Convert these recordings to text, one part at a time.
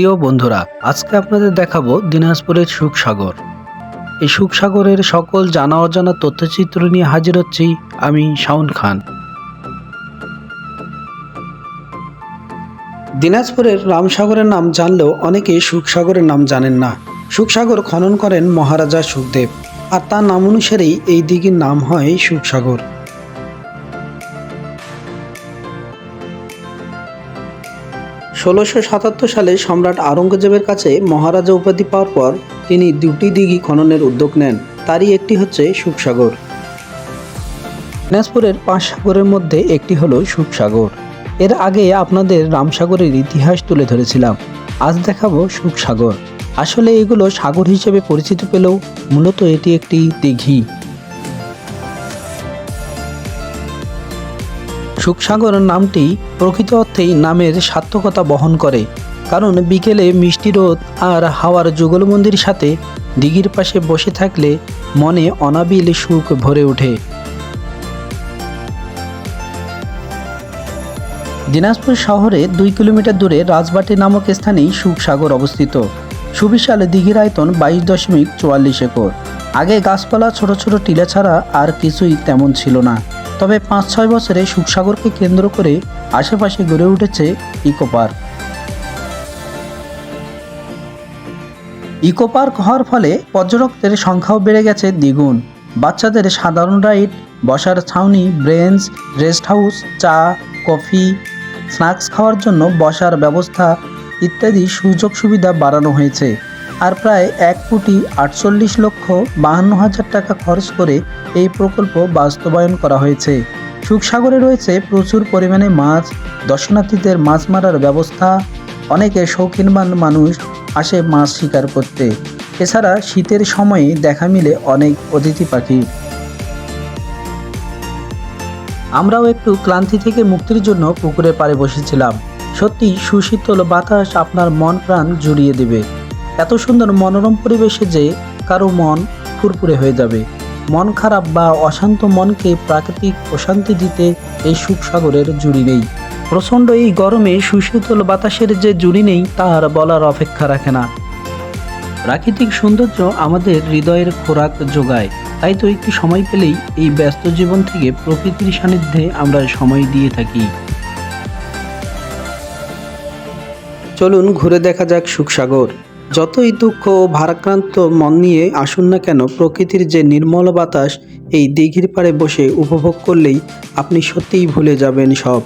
প্রিয় বন্ধুরা, আজকে আপনাদের দেখাবো দিনাজপুরের সুখসাগর। এই সুখসাগরের সকল জানা অজানা তথ্যচিত্র নিয়ে হাজির হচ্ছি আমি শাওন খান। দিনাজপুরের রামসাগরের নাম জানলেও অনেকে সুখসাগরের নাম জানেন না। সুখসাগর খনন করেন মহারাজা সুখদেব, আর তার নাম অনুসারেই এই দিঘির নাম হয় সুখসাগর। ষোলোশো সাতাত্তর সালে সম্রাট আওরঙ্গজেবের কাছে মহারাজা উপাধি পাওয়ার পর তিনি দুটি দিঘি খননের উদ্যোগ নেন। তারই একটি হচ্ছে সুখসাগর। দিনাজপুরের পাঁচ সাগরের মধ্যে একটি হল সুখসাগর। এর আগে আপনাদের রামসাগরের ইতিহাস তুলে ধরেছিলাম। আজ দেখাবো সুখসাগর। আসলে এগুলো সাগর হিসেবে পরিচিত পেলেও মূলত এটি একটি দিঘি। সুখসাগর নামটি প্রকৃত অর্থেই নামের সার্থকতা বহন করে। কারণ বিকেলে মিষ্টি রোদ আর হাওয়ার যুগলবন্দির সাথে দিঘির পাশে বসে থাকলে মনে অনাবিল সুখ ভরে ওঠে। দিনাজপুর শহরে দুই কিলোমিটার দূরে রাজবাটি নামক স্থানেই সুখসাগর অবস্থিত। সুবিশাল দিঘির আয়তন বাইশ দশমিক চুয়াল্লিশ একর। আগে গাছপালা ছোট ছোট টিলা ছাড়া আর কিছুই তেমন ছিল না। তবে পাঁচ ছয় বছরে সুখসাগরকে কেন্দ্র করে আশেপাশে গড়ে উঠেছে ইকো পার্ক। ইকো পার্ক হওয়ার ফলে পর্যটকদের সংখ্যাও বেড়ে গেছে দ্বিগুণ। বাচ্চাদের সাধারণ রাইড, বসার ছাউনি, ব্রেঞ্চ, রেস্ট হাউস, চা, কফি, স্ন্যাক্স খাওয়ার জন্য বসার ব্যবস্থা ইত্যাদি সুযোগ সুবিধা বাড়ানো হয়েছে। আর প্রায় এক কোটি আটচল্লিশ লক্ষ বাহান্ন হাজার টাকা খরচ করে এই প্রকল্প বাস্তবায়ন করা হয়েছে। সুখসাগরে রয়েছে প্রচুর পরিমাণে মাছ, দর্শনার্থীদের মাছ মারার ব্যবস্থা, অনেকে শৌখিনবান মানুষ আসে মাছ শিকার করতে। এছাড়া শীতের সময়ে দেখা মিলে অনেক অতিথি পাখি। আমরাও একটু ক্লান্তি থেকে মুক্তির জন্য পুকুরের পাড়ে বসেছিলাম। সত্যি সুশীতল বাতাস আপনার মন প্রাণ জুড়িয়ে দেবে। এত সুন্দর মনোরম পরিবেশে যে কারও মন ফুরফুরে হয়ে যাবে। মন খারাপ বা অশান্ত মনকে প্রাকৃতিক প্রশান্তি দিতে এই সুখসাগরের জুড়ি নেই। প্রচণ্ড এই গরমে সুশীতল বাতাসের যে জুড়ি নেই তার বলার অপেক্ষা রাখে না। প্রাকৃতিক সৌন্দর্য আমাদের হৃদয়ের খোরাক যোগায়। তাই তো একটু সময় পেলেই এই ব্যস্ত জীবন থেকে প্রকৃতির সান্নিধ্যে আমরা সময় দিয়ে থাকি। চলুন ঘুরে দেখা যাক সুখসাগর যতই দুঃখ ও ভারাক্রান্ত মন নিয়ে আসুন না কেন, প্রকৃতির যে নির্মল বাতাস, এই দিঘির পাড়ে বসে উপভোগ করলেই আপনি সত্যিই ভুলে যাবেন সব।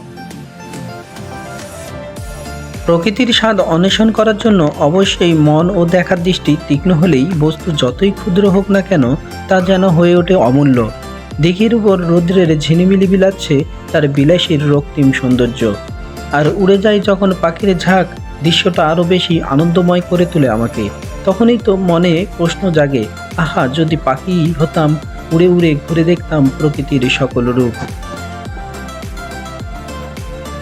প্রকৃতির স্বাদ অন্বেষণ করার জন্য অবশ্যই মন ও দেখার দৃষ্টি তীক্ষ্ণ হলেই বস্তু যতই ক্ষুদ্র হোক না কেন, তা যেন হয়ে ওঠে অমূল্য। দিঘির উপর রৌদ্রের ঝিনিমিলি বিলাচ্ছে তার বিলাসীর রক্তিম সৌন্দর্য। আর উড়ে যায় যখন পাখির ঝাঁক দৃশ্যটা আরও বেশি আনন্দময় করে তোলে আমাকে। তখনই তো মনে প্রশ্ন জাগে, আহা, যদি পাখি হতাম, উড়ে উড়ে ঘুরে দেখতাম প্রকৃতির সকল রূপ।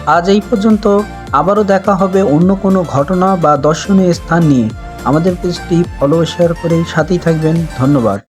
আজ এই পর্যন্ত আবারও দেখা হবে অন্য কোনো ঘটনা বা দর্শনীয় স্থান নিয়ে। আমাদের পেজটি ফলো শেয়ার করে সাথেই থাকবেন। ধন্যবাদ।